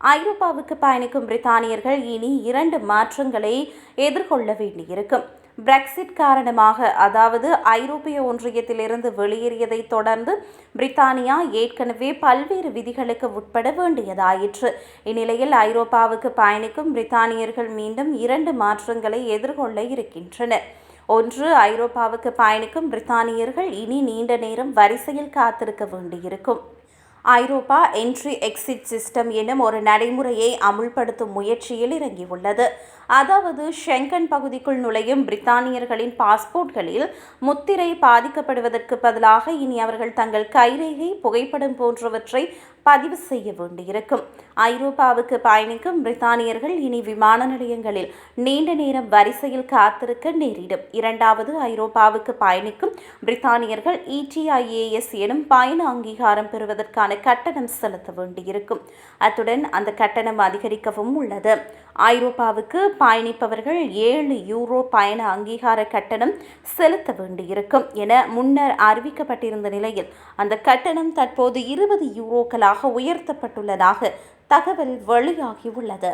ஐரோப்பாவுக்கு பயணிக்கும் பிரித்தானியர்கள் இனி இரண்டு மாற்றங்களை எதிர்கொள்ள வேண்டியிருக்கும். பிரெக்சிட் காரணமாக அதாவது ஐரோப்பிய ஒன்றியத்திலிருந்து வெளியேறியதை தொடர்ந்து பிரித்தானியா ஏற்கனவே பல்வேறு விதிகளுக்கு உட்பட வேண்டியதாயிற்று. இந்நிலையில் ஐரோப்பாவுக்கு பயணிக்கும் பிரித்தானியர்கள் மீண்டும் இரண்டு மாற்றங்களை எதிர்கொள்ள இருக்கின்றனர். ஒன்று ஐரோப்பாவுக்கு பயணிக்கும் பிரித்தானியர்கள் இனி நீண்ட நேரம் வரிசையில் காத்திருக்க வேண்டியிருக்கும். ஐரோப்பா என்ட்ரி எக்ஸிட் சிஸ்டம் எனும் ஒரு நடைமுறையை அமுல்படுத்தும் முயற்சியில் இறங்கியுள்ளது. அதாவது ஷெங்கன் பகுதிக்குள் நுழையும் பிரித்தானியர்களின் பாஸ்போர்ட்களில் முத்திரை பாதிக்கப்படுவதற்கு பதிலாக இனி அவர்கள் தங்கள் கைரேகை புகைப்படம் போன்றவற்றை பதிவு செய்ய வேண்டியிருக்கும். ஐரோப்பாவுக்கு பயணிக்கும் பிரித்தானியர்கள் இனி விமான நிலையங்களில் நீண்ட நேரம் வரிசையில் காத்திருக்க நேரிடும். இரண்டாவது ஐரோப்பாவுக்கு பயணிக்கும் பிரித்தானியர்கள் இடிஐஏஎஸ் எனும் பயண அங்கீகாரம் பெறுவதற்கான கட்டணம் செலுத்த வேண்டியிருக்கும். அத்துடன் அந்த கட்டணம் அதிகரிக்கவும் உள்ளது. ஐரோப்பாவுக்கு பயணிப்பவர்கள் ஏழு யூரோ பயண அங்கீகார கட்டணம் செலுத்த வேண்டியிருக்கும் என முன்னர் அறிவிக்கப்பட்டிருந்த நிலையில் அந்த கட்டணம் தற்போது இருபது யூரோக்களாக உயர்த்தப்பட்டுள்ளதாக தகவல் வெளியாகியுள்ளது.